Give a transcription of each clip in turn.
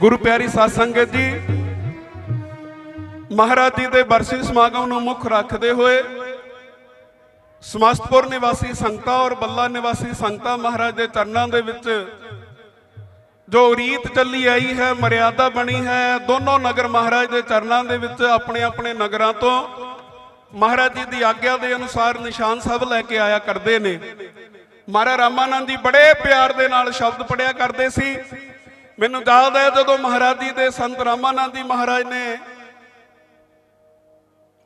ਗੁਰੂ ਪਿਆਰੀ ਸਾਧ ਸੰਗਤ ਜੀ, ਮਹਾਰਾਜ ਜੀ ਦੇ ਬਰਸੀ ਸਮਾਗਮ ਨੂੰ ਮੁੱਖ ਰੱਖਦੇ ਹੋਏ ਸਮਸਤਪੁਰ ਨਿਵਾਸੀ ਸੰਗਤਾਂ ਔਰ ਬੱਲਾ ਨਿਵਾਸੀ ਸੰਗਤਾਂ ਮਹਾਰਾਜ ਦੇ ਚਰਨਾਂ ਦੇ ਵਿੱਚ ਜੋ ਰੀਤ ਚੱਲੀ ਆਈ ਹੈ, ਮਰਿਆਦਾ ਬਣੀ ਹੈ, ਦੋਨੋਂ ਨਗਰ ਮਹਾਰਾਜ ਦੇ ਚਰਨਾਂ ਦੇ ਵਿੱਚ ਆਪਣੇ ਆਪਣੇ ਨਗਰਾਂ ਤੋਂ ਮਹਾਰਾਜ ਜੀ ਦੀ ਆਗਿਆ ਦੇ ਅਨੁਸਾਰ ਨਿਸ਼ਾਨ ਸਭ ਲੈ ਕੇ ਆਇਆ ਕਰਦੇ ਨੇ। ਮਹਾਰਾ ਰਾਮਾਨੰਦ ਜੀ ਬੜੇ ਪਿਆਰ ਦੇ ਨਾਲ ਸ਼ਬਦ ਪੜਿਆ ਕਰਦੇ ਸੀ। ਮੈਨੂੰ ਯਾਦ ਹੈ ਜਦੋਂ ਮਹਾਰਾਜ ਜੀ ਦੇ ਸੰਤ ਰਾਮਾਨੰਦ ਜੀ ਮਹਾਰਾਜ ਨੇ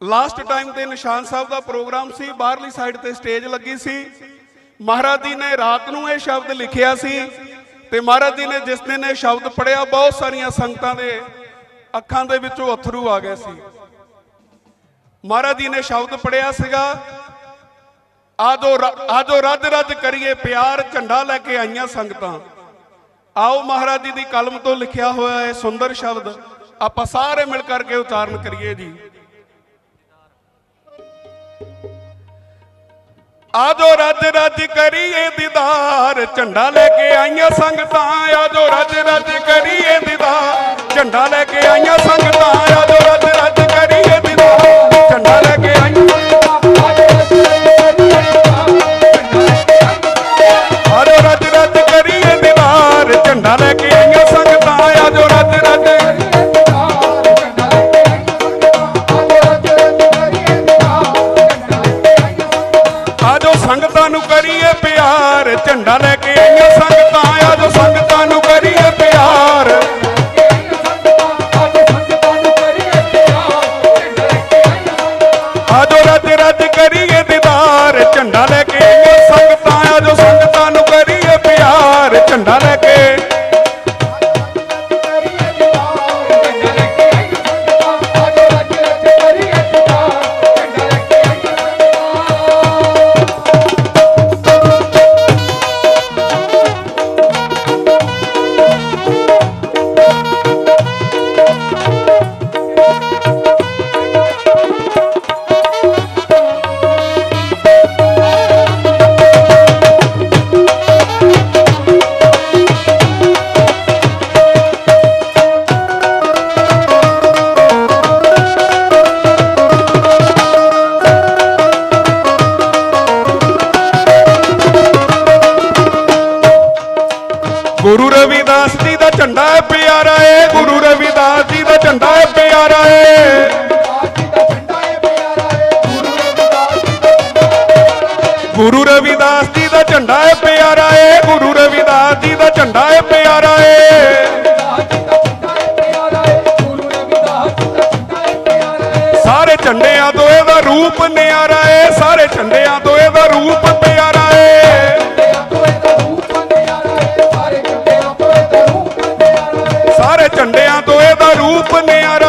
ਲਾਸਟ ਟਾਈਮ ਤੇ ਨਿਸ਼ਾਨ ਸਾਹਿਬ ਦਾ ਪ੍ਰੋਗਰਾਮ ਸੀ, ਬਾਹਰਲੀ ਸਾਈਡ ਤੇ ਸਟੇਜ ਲੱਗੀ ਸੀ। ਮਹਾਰਾਜ ਜੀ ਨੇ ਰਾਤ ਨੂੰ ਇਹ ਸ਼ਬਦ ਲਿਖਿਆ ਸੀ ਤੇ ਮਹਾਰਾਜ ਜੀ ਨੇ ਜਿਸ ਦਿਨ ਇਹ ਸ਼ਬਦ ਪੜਿਆ ਬਹੁਤ ਸਾਰੀਆਂ ਸੰਗਤਾਂ ਦੇ ਅੱਖਾਂ ਦੇ ਵਿੱਚੋਂ ਅਥਰੂ ਆ ਗਏ ਸੀ। ਮਹਾਰਾਜ ਜੀ ਨੇ ਸ਼ਬਦ ਪੜਿਆ ਸੀਗਾ, ਆਜੋ ਆਜੋ ਰੱਜ ਰੱਜ ਕਰੀਏ ਪਿਆਰ, ਝੰਡਾ ਲੈ ਕੇ ਆਈਆਂ ਸੰਗਤਾਂ। ਆਓ ਮਹਾਰਾਜ ਜੀ ਦੀ ਕਲਮ ਤੋਂ ਲਿਖਿਆ ਹੋਇਆ ਇਹ ਸੁੰਦਰ ਸ਼ਬਦ ਆਪਾਂ ਸਾਰੇ ਮਿਲ ਕਰਕੇ ਉਚਾਰਨ ਕਰੀਏ ਜੀ। ਆਜੋ ਰੱਜ ਰੱਜ ਕਰੀਏ ਦੀਦਾਰ, ਝੰਡਾ ਲੈ ਕੇ ਆਈਆਂ ਸੰਗਤਾਂ, ਆਜੋ ਰੱਜ ਰੱਜ ਕਰੀਏ ਦੀਦਾਰ, ਝੰਡਾ ਲੈ ਕੇ ਆਈਆਂ ਸੰਗਤਾਂ, ਆਜੋ ਰੱਜ ਰੱਜ ਕਰੀਏ ਦੀਦਾਰ, ਝੰਡਾ ਲੈ ਕੇ ਆਈਆਂ ਆਜੋ ਦੀਦਾਰ ਝੰਡਿਆਂ ਤੋਂ ਇਹਦਾ ਰੂਪ ਨਿਆਰਾ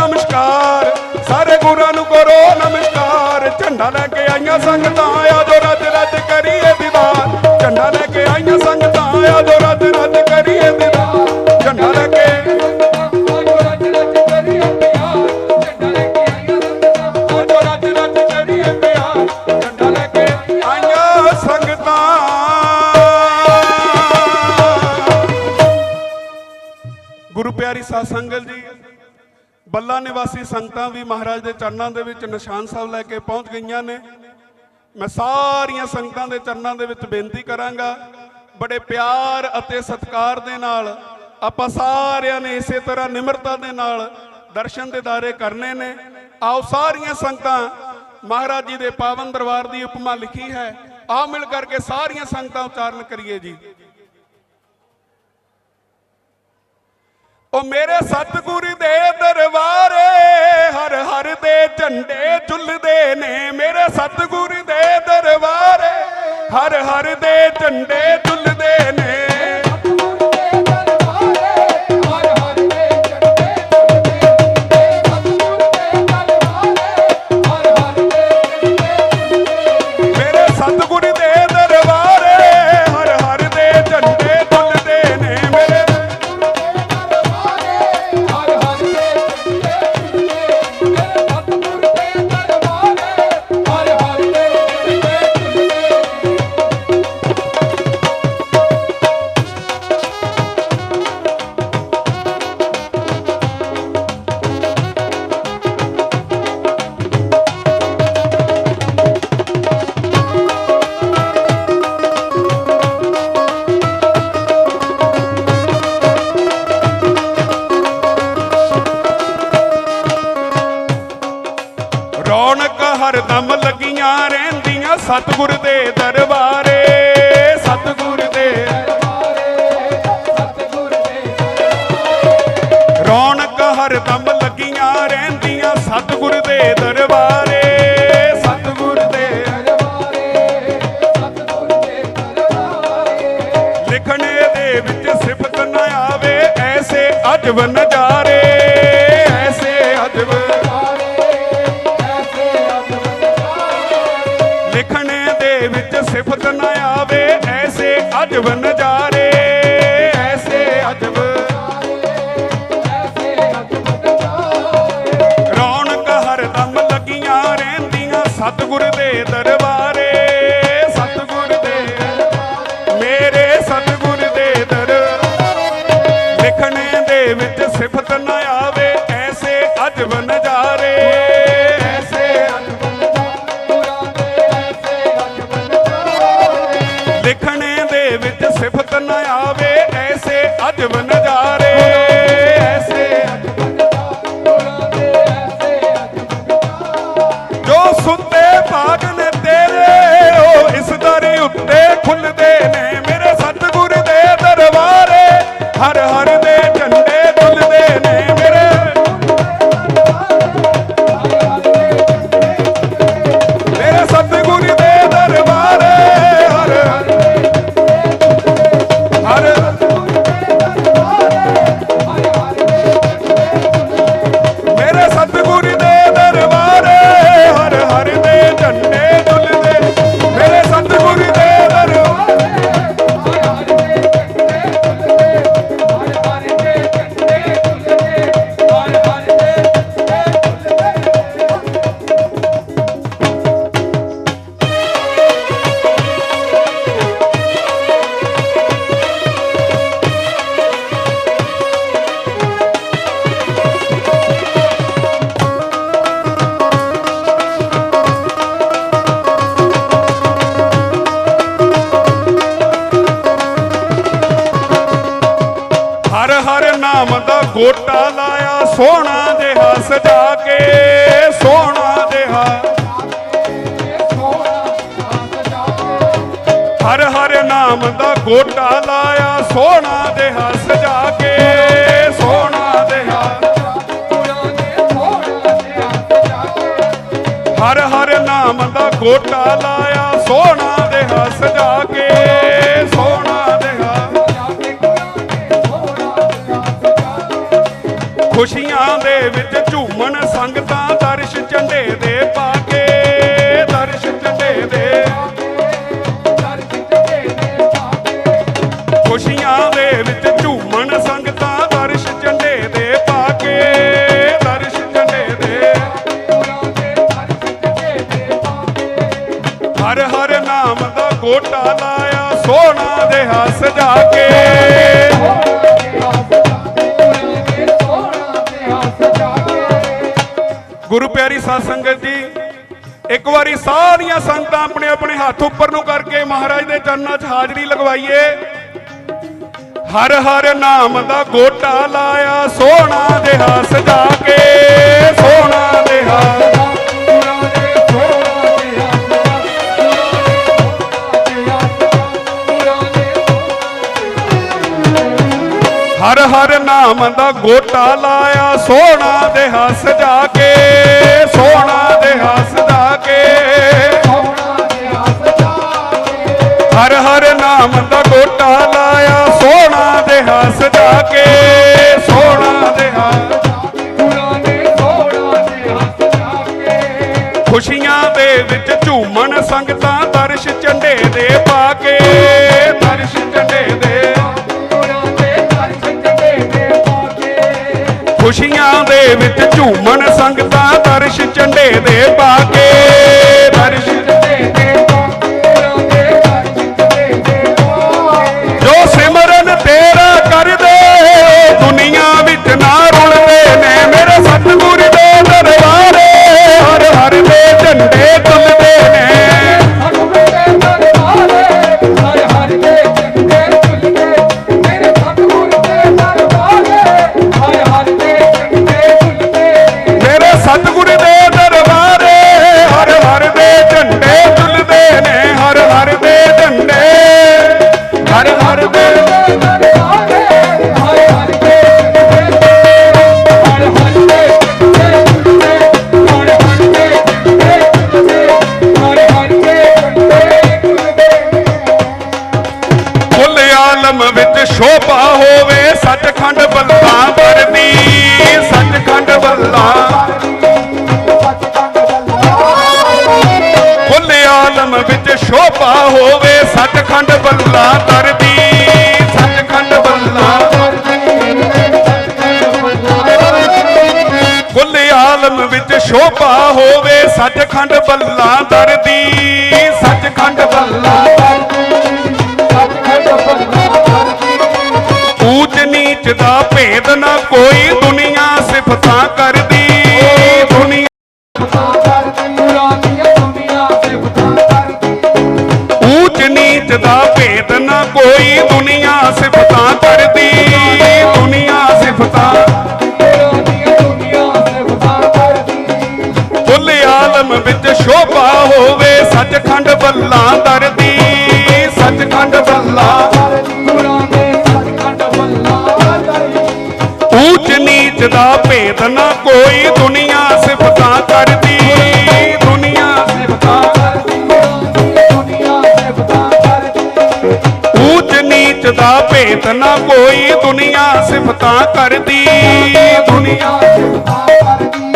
ਨਮਸਕਾਰ। ਸਾਰੇ ਗੁਰਾਂ ਨੂੰ ਕਰੋ ਨਮਸਕਾਰ। ਝੰਡਾ ਲੈ ਕੇ ਆਈਆਂ ਸੰਗਤਾਂ ਵਾਸੀ ਸੰਗਤਾਂ ਵੀ ਮਹਾਰਾਜ ਦੇ ਚਰਨਾਂ ਦੇ ਵਿੱਚ ਨਿਸ਼ਾਨ ਸਾਹਿਬ ਲੈ ਕੇ ਪਹੁੰਚ ਗਈਆਂ ਨੇ। ਮੈਂ ਸਾਰੀਆਂ ਸੰਗਤਾਂ ਦੇ ਚਰਨਾਂ ਦੇ ਵਿੱਚ ਬੇਨਤੀ ਕਰਾਂਗਾ, ਬੜੇ ਪਿਆਰ ਅਤੇ ਸਤਿਕਾਰ ਦੇ ਨਾਲ ਆਪਾਂ ਸਾਰਿਆਂ ਨੇ ਇਸੇ ਤਰ੍ਹਾਂ ਨਿਮਰਤਾ ਦੇ ਨਾਲ ਦਰਸ਼ਨ ਦੇ ਦਾਰੇ ਕਰਨੇ ਨੇ। ਆਓ ਸਾਰੀਆਂ ਸੰਗਤਾਂ, ਮਹਾਰਾਜ ਜੀ ਦੇ ਪਾਵਨ ਦਰਬਾਰ ਦੀ ਉਪਮਾ ਲਿਖੀ ਹੈ। ਆਓ ਮਿਲ ਕਰਕੇ ਸਾਰੀਆਂ ਸੰਗਤਾਂ ਉਚਾਰਨ ਕਰੀਏ ਜੀ। ਉਹ ਮੇਰੇ ਸਤਿਗੁਰ ਦੇ ਦਰਬਾਰੇ ਹਰ ਹਰ ਦੇ ਝੰਡੇ ਝੁੱਲਦੇ ਨੇ। ਮੇਰੇ ਸਤਿਗੁਰ ਦੇ ਦਰਬਾਰੇ ਹਰ ਹਰ ਦੇ ਝੰਡੇ ਝੁੱਲਦੇ ਨੇ। ਅਜਬ ਨਜ਼ਾਰੇ ਹਰ ਹਰ ਨਾਮ ਦਾ ਗੋਟਾ ਲਾਇਆ ਸੋਹਣਾ ਜਿਹਾ ਸਜਾ ਕੇ ਸੋਹਣਾ ਜਿਹਾ ਖੁਸ਼ੀਆਂ ਦੇ ਵਿੱਚ ਝੂਮਣ ਸੰਗਤਾਂ ਦਾ ਗੋਟਾ ਲਾਇਆ ਸੋਹਣਾ ਜਿਹਾ ਸਜਾ ਕੇ। ਗੁਰੂ ਪਿਆਰੀ ਸਾਧ ਸੰਗਤ ਜੀ, ਇੱਕ ਵਾਰੀ ਸਾਰੀਆਂ ਸੰਗਤਾਂ ਆਪਣੇ ਆਪਣੇ ਹੱਥ ਉੱਪਰ ਨੂੰ ਕਰਕੇ ਮਹਾਰਾਜ ਦੇ ਚਰਨਾਂ 'ਚ ਹਾਜ਼ਰੀ ਲਗਵਾਈਏ। ਹਰ ਹਰ ਨਾਮ ਦਾ ਗੋਟਾ ਲਾਇਆ ਸੋਹਣਾ ਜਿਹਾ ਸਜਾ ਕੇ ਸੋਹਣਾ ਜਿਹਾ ਹਰ ਹਰ ਨਾਮ ਦਾ ਗੋਟਾ ਲਾਇਆ ਸੋਹਣਾ ਦੇ ਹੱਸ ਜਾ ਕੇ ਸੋਹਣਾ ਜਿਹਾ ਸਜਾ ਕੇ। ਹਰ ਹਰ ਨਾਮ ਦਾ ਗੋਟਾ ਲਾਇਆ ਸੋਹਣਾ ਦੇ ਹੱਸ ਜਾ ਕੇ ਸੋਹਣਾ ਜਿਹਾ ਖੁਸ਼ੀਆਂ ਦੇ ਵਿੱਚ ਝੂਮਣ ਸੰਗਤਾਂ, ਦਰਸ਼ ਝੰਡੇ ਦੇ ਪਾ ਦੇ ਵਿੱਚ ਝੂਮਣ ਸੰਗਤਾਂ ਦਰਸ਼ ਝੰਡੇ ਦੇ ਪਾ ਕੇ ਦਰਸ਼ ਜੋ ਬੱਲਾ ਦਰਦੀ ਸੱਚਖੰਡ ਬੱਲਾ ਕੁੱਲ ਆਲਮ ਵਿੱਚ ਸ਼ੋਭਾ ਹੋਵੇ ਸੱਚਖੰਡ ਬੱਲਾ ਦਰਦੀ ਸੱਚਖੰਡ ਬੱਲਾ ਊਚ ਨੀਚ ਦਾ ਭੇਦ ਨਾ ਕੋਈ ਦੁਨੀਆ ਸਿਫਤਾਂ ਕਰਦੀ। ਕਰਦੀ, ਦੁਨੀਆ ਸਿਫਤਾਂ। ਕੁੱਲ ਵਿੱਚ ਸ਼ੋਭਾ ਹੋਵੇ, ਸੱਚਖੰਡ ਬੱਲਾ ਦਰਦੀ ਸੱਚਖੰਡ ਬੱਲਾ ਊਚ ਨੀਚ ਦਾ ਭੇਦ ਨਾ ਦਾ ਭੇਤ ਨਾ ਕੋਈ ਦੁਨੀਆ ਸਿਫਤਾਂ ਕਰਦੀ। ਦੁਨੀਆ ਸਿਫਤਾਂ ਕਰਦੀ।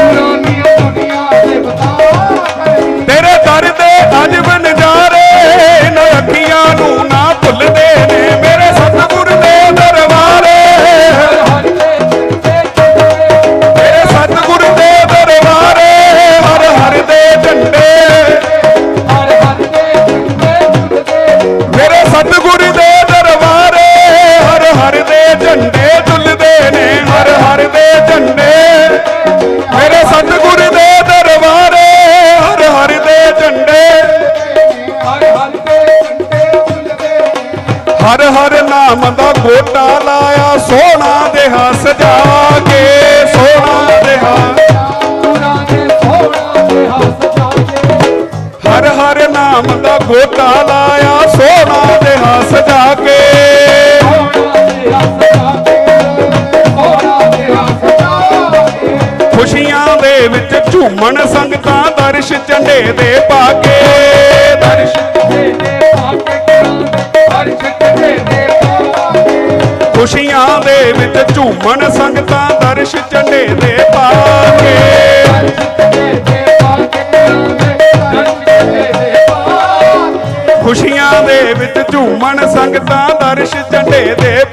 ਗੋਟਾ ਲਾਇਆ, ਸੋਨਾ ਦੇ ਹੱਸ ਜਾ ਕੇ। ਖੁਸ਼ੀਆਂ ਦੇ ਵਿੱਚ ਝੂਮਣ ਸੰਗਤਾਂ ਦਰਸ਼ ਝੰਡੇ ਦੇ ਪਾ ਦਰਸ਼ ਝੰਡੇ ਦੇ ਪਾ ਕੇ ਖੁਸ਼ੀਆਂ ਦੇ ਵਿੱਚ ਝੂਮਣ ਸੰਗਤਾਂ ਦਰਸ਼ ਸੰਗਤਾਂ ਦਰਸ਼ ਝੰਡੇ ਦੇ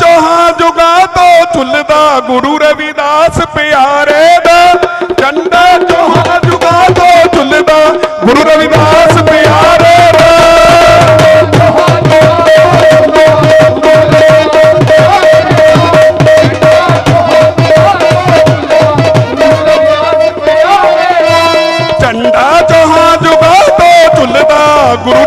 ਚੋਹਾਂ ਜੁਗਾ ਤੋਂ ਝੁੱਲਦਾ ਗੁਰੂ ਰਵਿਦਾਸ ਪਿਆਰੇ ਦਾ। ਚੰਦਾ ਚੋਹਾਂ ਜੁਗਾ ਤੋਂ ਝੁੱਲਦਾ ਗੁਰੂ ਰਵਿਦਾਸ ਪਿਆਰੇ ਗੁਰੂ